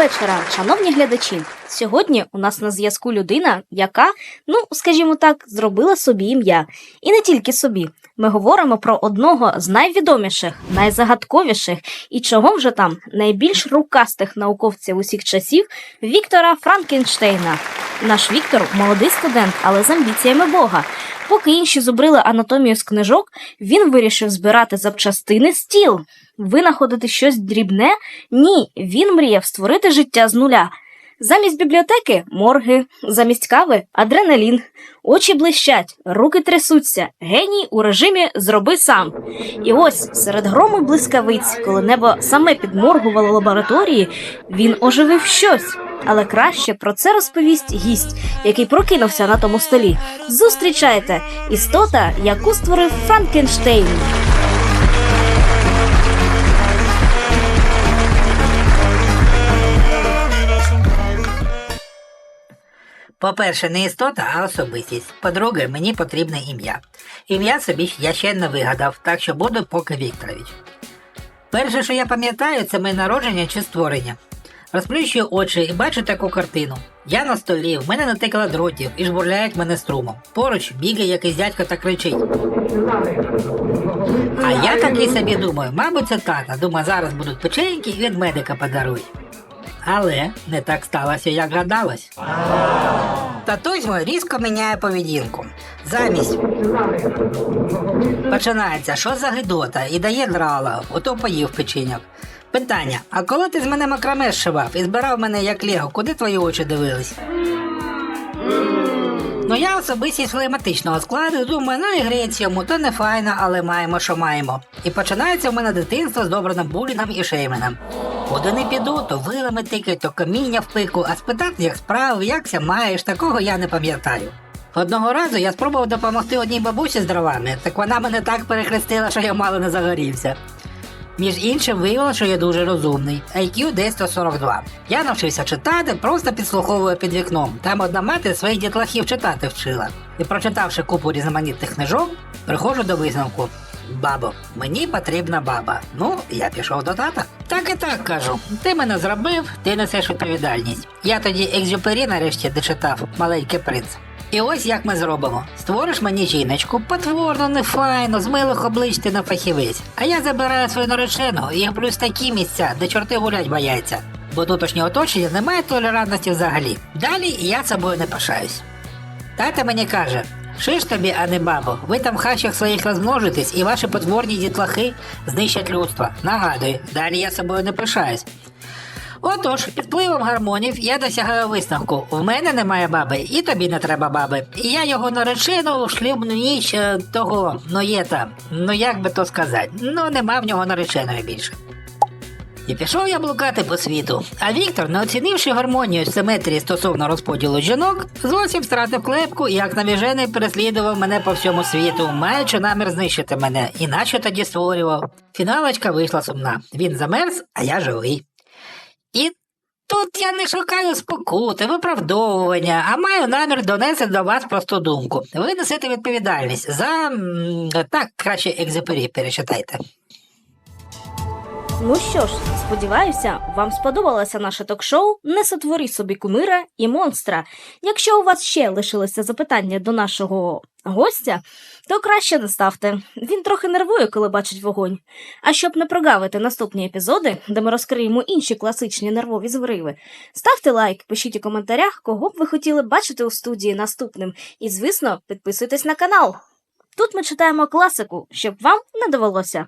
Вечора, шановні глядачі. Сьогодні у нас на зв'язку людина, яка, ну скажімо так, зробила собі ім'я. І не тільки собі. Ми говоримо про одного з найвідоміших, найзагадковіших і чого вже там найбільш рукастих науковців усіх часів Віктора Франкенштейна. Наш Віктор молодий студент, але з амбіціями Бога. Поки інші зубрили анатомію з книжок, він вирішив збирати запчастини з тіл. Винаходити щось дрібне? Ні, він мріяв створити життя з нуля. Замість бібліотеки морги, замість кави адреналін, очі блищать, руки трясуться, геній у режимі зроби сам. І ось серед грому блискавиць, коли небо саме підморгувало лабораторії, він оживив щось. Але краще про це розповість гість, який прокинувся на тому столі. Зустрічайте істота, яку створив Франкенштейн. По-перше, не істота, а особистість. По-друге, мені потрібне ім'я. Ім'я собі я ще не вигадав, так що буду поки Вікторович. Перше, що я пам'ятаю, це моє народження чи створення. Розплющую очі і бачу таку картину. Я на столі, в мене натикало дротів і жбурляють мене струмом. Поруч бігає якийсь дядько та кричить. А я такий собі думаю, мабуть, це тата. Думаю, зараз будуть печеньки і від медика подарують. Але не так сталося, як гадалось. Татусь мой різко міняє поведінку. Замість починається, що за гидота, і дає драла, ото поїв печеньок. Питання: а коли ти з мене макраме зшивав і збирав мене як лего, куди твої очі дивились? Ну я особистість флегматичного складу, думаю, ну і грець йому, то не файно, але маємо, що маємо. І починається в мене дитинство з добраним булінгом і шейменом. Куди не піду, то вилами тикають, то каміння в пику, а спитати, як справи, якся маєш, такого я не пам'ятаю. Одного разу я спробував допомогти одній бабусі з дровами, так вона мене так перехрестила, що я мало не загорівся. Між іншим виявилося, що я дуже розумний. IQ десь 142. Я навчився читати, просто підслуховую під вікном. Там одна мати своїх дітлахів читати вчила. І прочитавши купу різноманітних книжок, приходжу до висновку. Бабо, мені потрібна баба. Ну, я пішов до тата. Так і так кажу. Ти мене зробив, ти несеш відповідальність. Я тоді екзюпері нарешті дочитав маленький принц. І ось як ми зробимо: створиш мені жіночку, потворно, нефайно, з милих облич ти на фахівець. А я забираю свою наречену і плюс такі місця, де чорти гулять бояться. Бо тутошнє оточення немає толерантності взагалі. Далі я собою не пишаюсь. Тата мені каже: Шиш тобі, а не бабо, ви там в хащах своїх розмножитесь, і ваші потворні дітлахи знищать людство. Нагадую, далі я собою не пишаюсь. Отож, під впливом гармонів я досягаю висновку. В мене немає баби, і тобі не треба баби. І я його наречену у шлюбну ніч е, того, є там, ну як би то сказати, ну нема в нього нареченої більше. І пішов я блукати по світу. А Віктор, не оцінивши гармонію симетрії стосовно розподілу жінок, зовсім втратив клепку і як навіжений переслідував мене по всьому світу, маючи намір знищити мене, іначе тоді створював. Фіналочка вийшла сумна. Він замерз, а я живий. Тут я не шукаю спокути, виправдовування, а маю намір донести до вас просту думку. Ви несете відповідальність за. Так, краще екзюпері перечитайте. Ну що ж, сподіваюся, вам сподобалося наше ток-шоу Не сотвори собі кумира і монстра. Якщо у вас ще лишилися запитання до нашого гостя, то краще не ставте. Він трохи нервує, коли бачить вогонь. А щоб не прогавити наступні епізоди, де ми розкриємо інші класичні нервові зриви, ставте лайк, пишіть у коментарях, кого б ви хотіли бачити у студії наступним. І, звісно, підписуйтесь на канал. Тут ми читаємо класику, щоб вам не довелося.